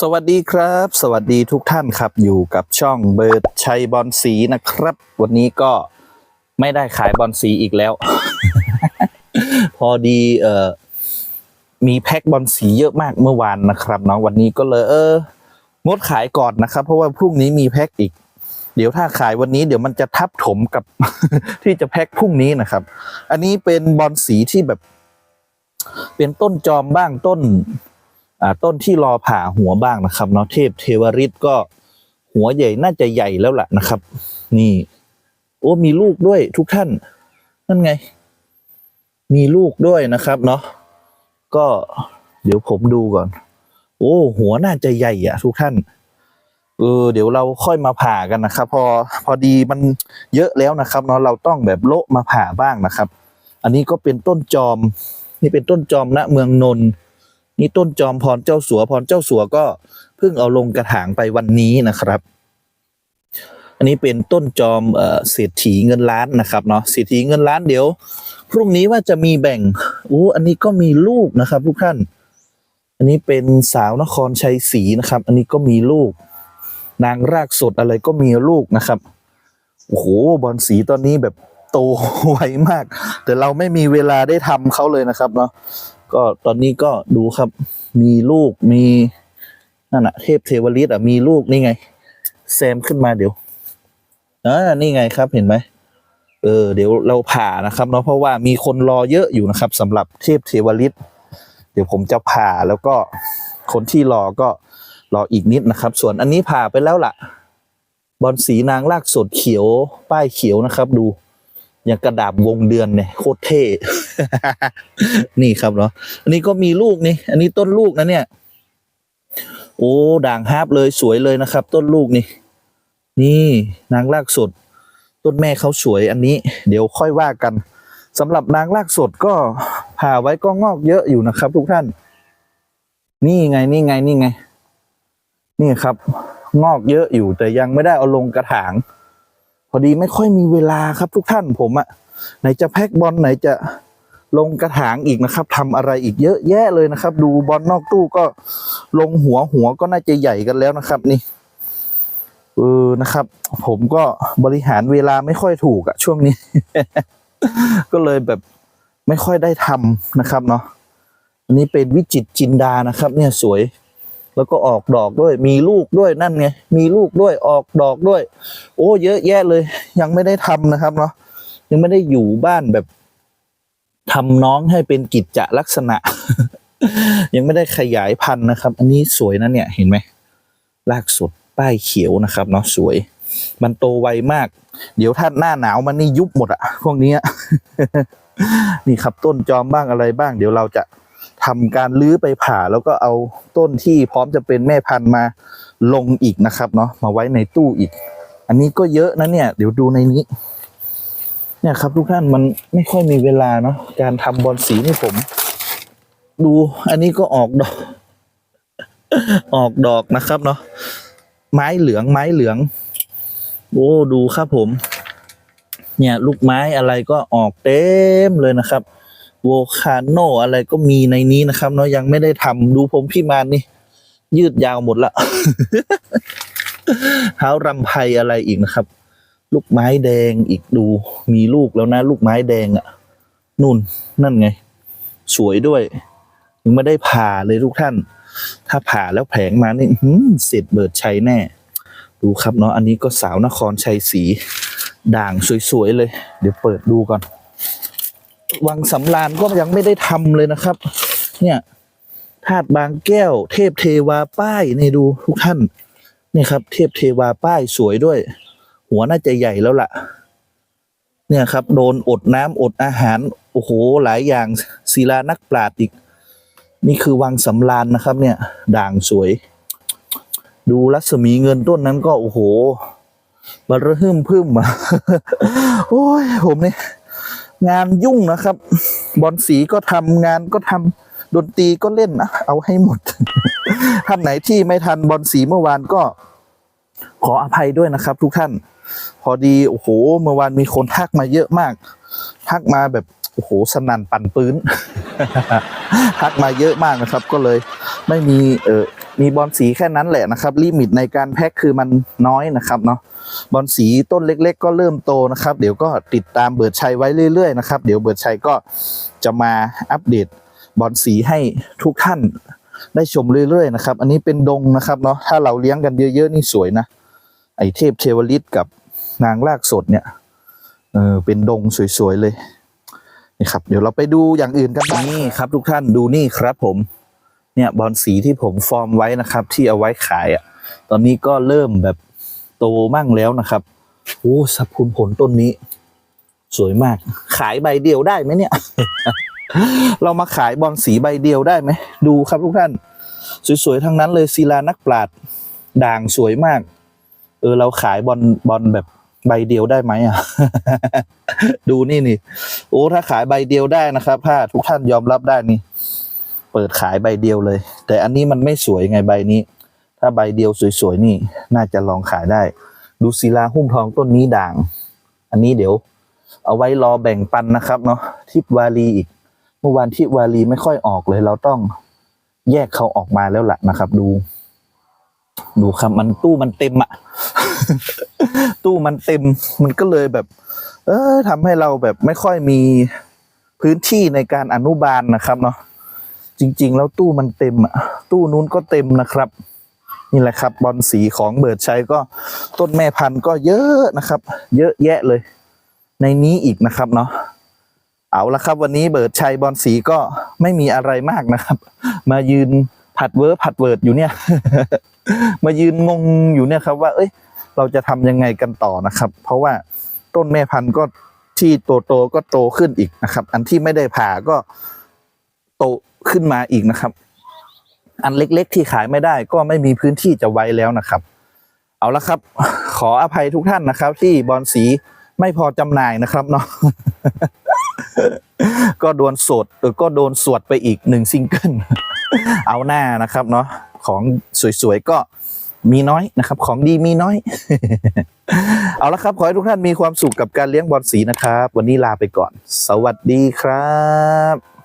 สวัสดีครับ สวัสดีทุกท่านครับ อยู่กับช่องเบิร์ดชัยบอลสีนะครับ วันนี้ก็ไม่ได้ขายบอลสีอีกแล้ว พอดีเอ่อมีแพ็คบอลสีเยอะมากเมื่อวานนะครับเนาะวันนี้ก็เลยเอองดขายก่อนนะครับ เพราะว่าพรุ่งนี้มีแพ็คอีก เดี๋ยวถ้าขายวันนี้เดี๋ยวมันจะทับถมกับ ที่จะแพ็คพรุ่งนี้นะครับ อันนี้เป็นบอลสีที่แบบ เป็นต้นจอมบ้างต้น ต้นที่รอผ่าหัวบ้างนะครับเนาะเทพเทวริตก็หัวใหญ่น่าจะใหญ่แล้วล่ะนะครับ นี่ โอ้มีลูกด้วยทุกท่าน นั่นไง มีลูกด้วยนะครับเนาะก็เดี๋ยวผมดูก่อน โอ้หัวน่าจะใหญ่อะทุกท่านเออเดี๋ยวเราค่อยมาผ่ากันนะครับ พอพอดีมันเยอะแล้วนะครับเนาะเราต้องแบบโละมาผ่าบ้างนะครับ อันนี้ก็เป็นต้นจอม นี่เป็นต้นจอมณเมืองนนท์ นี่ต้นจอมพรเจ้าสัวพรเจ้าสัวก็เพิ่งเอาลงกระถางไปวันนี้นะครับ อันนี้เป็นต้นจอมเศรษฐีเงินล้านนะครับเนาะเศรษฐีเงินล้านเดี๋ยว พรุ่งนี้ว่าจะมีแบ่งโอ้อันนี้ก็มีลูกนะครับ ทุกท่าน อันนี้เป็นสาวนครชัยศรีนะครับ อันนี้ก็มีลูก นางรากสดอะไรก็มีลูกนะครับโอ้โหบอลสีตอนนี้แบบโตไวมาก แต่เราไม่มีเวลาได้ทำเขาเลยนะครับเนาะ ก็ตอนนี้ก็ดูครับ มีลูกมีนั่นอะเทพเทวฤทธิ์อะมีลูกนี่ไงแซมขึ้นมาเดี๋ยวอ่านี่ไงครับเห็นไหมเออเดี๋ยวเราผ่านะครับเนาะเพราะว่ามีคนรอเยอะอยู่นะครับสำหรับเทพเทวฤทธิ์เดี๋ยวผมจะผ่าแล้วก็คนที่รอก็รออีกนิดนะครับ ส่วนอันนี้ผ่าไปแล้วล่ะ บอลสีนางลากสดเขียว ป้ายเขียวนะครับ ดูอย่างกระดาบวงเดือนเนี่ยโคตรเท่ นี่ครับเนาะอันนี้ก็มีลูกนี่ อันนี้ต้นลูกนะเนี่ย โอ้ด่างฮาบเลยสวยเลยนะครับ ต้นลูกนี่ นี่นางรากสด ต้นแม่เขาสวยอันนี้ เดี๋ยวค่อยว่ากันสำหรับนางรากสดก็ผ่าไว้ก็งอกเยอะอยู่นะครับ ทุกท่าน นี่ไงนี่ไงนี่ไง นี่ครับ งอกเยอะอยู่แต่ยังไม่ได้เอาลงกระถาง พอดีไม่ค่อยมีเวลาครับทุกท่านผมอะไหนจะแพ็กบอลไหนจะ ลงกระถางอีกนะครับทำอะไรอีกเยอะแยะเลยนะครับ ดูบอลนอกตู้ก็ลงหัวหัวก็น่าจะใหญ่กันแล้วนะครับนี่เออนะครับ ผมก็บริหารเวลาไม่ค่อยถูกอะช่วงนี้ ก็เลยแบบไม่ค่อยได้ทำนะครับเนาะอันนี้เป็นวิจิตจินดานะครับ เนี่ยสวย แล้วก็ออกดอกด้วย มีลูกด้วยนั่นไงมีลูกด้วยออกดอกด้วย โอ้ เยอะแยะเลย ยังไม่ได้ทำนะครับเนาะยังไม่ได้อยู่บ้านแบบ ทำน้องให้เป็นกิจจลักษณะ ยังไม่ได้ขยายพันธุ์นะครับ อันนี้สวยนะเนี่ยเห็นไหมรากสดป้ายเขียวนะครับเนาะสวย มันโตไวมาก เดี๋ยวถ้าหน้าหนาวมันนี่ยุบหมดอะพวกนี้นี่ครับต้นจอมบ้างอะไรบ้าง เดี๋ยวเราจะทำการลื้อไปผ่าแล้วก็เอาต้นที่พร้อมจะเป็นแม่พันธุ์มาลงอีกนะครับเนาะมาไว้ในตู้อีก อันนี้ก็เยอะนะเนี่ย เดี๋ยวดูในนี้ เนี่ยครับทุกท่านมันไม่ค่อยมีเวลาเนาะการทำบอลสีนี่ผม ดูอันนี้ก็ออกดอก ออกดอกนะครับเนาะไม้เหลืองไม้เหลือง โอ้ดูครับผม เนี่ยลูกไม้อะไรก็ออกเต็มเลยนะครับโวคาโนอะไรก็มีในนี้นะครับ เนาะยังไม่ได้ทำดูผมพี่มานนี่ ยืดยาวหมดละเท้ารำไพอะไรอีกนะครับ ลูกไม้แดงอีกดูมีลูกแล้วนะ ลูกไม้แดงอะ่ะนู่นนั่นไง สวยด้วย ยังไม่ได้ผ่าเลยทุกท่าน ถ้าผ่าแล้วแผงมานี่อื้อหือเสร็จเบิดชัยแน่ ดูครับเนาะอันนี้ก็สาวนครชัยศรีด่างสวยๆเลย เดี๋ยวเปิดดูก่อน วังสำรานก็ยังไม่ได้ทำเลยนะครับ เนี่ยธาตุบางแก้ว เทพเทวาป้ายนี่ดูทุกท่านนี่ครับ เทพเทวาป้ายสวยด้วย หัวน่าจะใหญ่แล้วล่ะ เนี่ยครับ โดนอดน้ำอดอาหาร โอ้โห หลายอย่างศิลานักปราชญ์อีก นี่คือวังสำรานนะครับ เนี่ย ด่างสวย ดูรัศมีเงินต้นนั้นก็ โอ้โหบารหึมพึ่มอะโอ้ย ผมเนี่ยงานยุ่งนะครับ บอลสีก็ทำงานก็ทำดนตรีก็เล่นนะเอาให้หมดท่านไหนที่ไม่ทันบอลสีเมื่อวานก็ขออภัยด้วยนะครับทุกท่าน พอดีโอ้โหเมื่อวานมีคนทักมาเยอะมากทักมาแบบโอ้โหสนั่นปั่นปื้นทักมาเยอะมากนะครับ ก็เลยไม่มีเออมีบอลสีแค่นั้นแหละนะครับ ลิมิตในการแพ็คคือมันน้อยนะครับเนาะบอลสีต้นเล็ก ๆ ก็เริ่มโตนะครับ เดี๋ยวก็ติดตามเบิร์ดชัยไว้เรื่อยๆนะครับเดี๋ยวเบิร์ดชัยก็จะมาอัปเดตบอลสีให้ทุกท่านได้ชมเรื่อยๆนะครับ อันนี้เป็นดงนะครับเนาะถ้าเราเลี้ยงกันเยอะ ๆ นี่สวยนะ ไอเทพเทวลิตกับนางลากสดเนี่ยเออเป็นดงสวยๆเลยนี่ครับ เดี๋ยวเราไปดูอย่างอื่นกันนี่ครับ ทุกท่านดูนี่ครับผม เนี่ยบอลสีที่ผมฟอร์มไว้นะครับ ที่เอาไว้ขายอะ่ะ ตอนนี้ก็เริ่มแบบโตมั่งแล้วนะครับโอ้สับคุณผลต้นนี้ สวยมาก ขายใบเดียวได้ไหมเนี่ย เรามาขายบอลสีใบเดียวได้ไหมดูครับทุกท่าน สวยๆทั้งนั้นเลยศิลานักปราดด่างสวยมาก เออเราขายบอลบอลแบบใบเดียวได้ไหมอะ ดูนี่นี่ โอ้ถ้าขายใบเดียวได้นะครับถ้าทุกท่านยอมรับได้นี่ เปิดขายใบเดียวเลย แต่อันนี้มันไม่สวยไงใบนี้ ถ้าใบเดียวสวยๆนี่ น่าจะลองขายได้ ดูศิลาหุ้มทองต้นนี้ด่าง อันนี้เดี๋ยว เอาไว้รอแบ่งปันนะครับ เนาะทิพวารีอีก เมื่อวานทิพวารีไม่ค่อยออกเลย เราต้องแยกเขาออกมาแล้วล่ะนะครับ ดู ดูครับมันตู้มันเต็มอะ ตู้มันเต็มมันก็เลยแบบ เออทำให้เราแบบไม่ค่อยมีพื้นที่ในการอนุบาลนะครับเนาะจริง ๆ แล้วตู้มันเต็มอะตู้นู้นก็เต็มนะครับ นี่แหละครับ บอลสีของเบิร์ดชัยก็ต้นแม่พันธุ์ก็เยอะนะครับ เยอะแยะเลย ในนี้อีกนะครับเนาะเอาละครับ วันนี้เบิร์ดชัยบอลสีก็ไม่มีอะไรมากนะครับ มายืนผัดเวิร์ผัดเวิร์ดอยู่เนี่ย มายืนงงอยู่เนี่ยครับว่า เอ้ย เราจะทำยังไงกันต่อนะครับ เพราะว่าต้นแม่พันธุ์ก็ที่โตโตๆก็โตขึ้นอีกนะครับ อันที่ไม่ได้ผ่าก็โตขึ้นมาอีกนะครับ อันเล็กๆ ที่ขายไม่ได้ก็ไม่มีพื้นที่จะไว้แล้วนะครับ เอาละครับ ขออภัยทุกท่านนะครับ ที่บอลสีไม่พอจำหน่ายนะครับเนาะก็โดนสดเออก็โดนสวดไปอีกหนึ่งซิงเกิลเอาหน้านะครับเนาะของสวยๆก็ มีน้อยนะครับ ของดีมีน้อย เอาละครับ ขอให้ทุกท่านมีความสุขกับการเลี้ยงบอลสีนะครับ วันนี้ลาไปก่อน สวัสดีครับ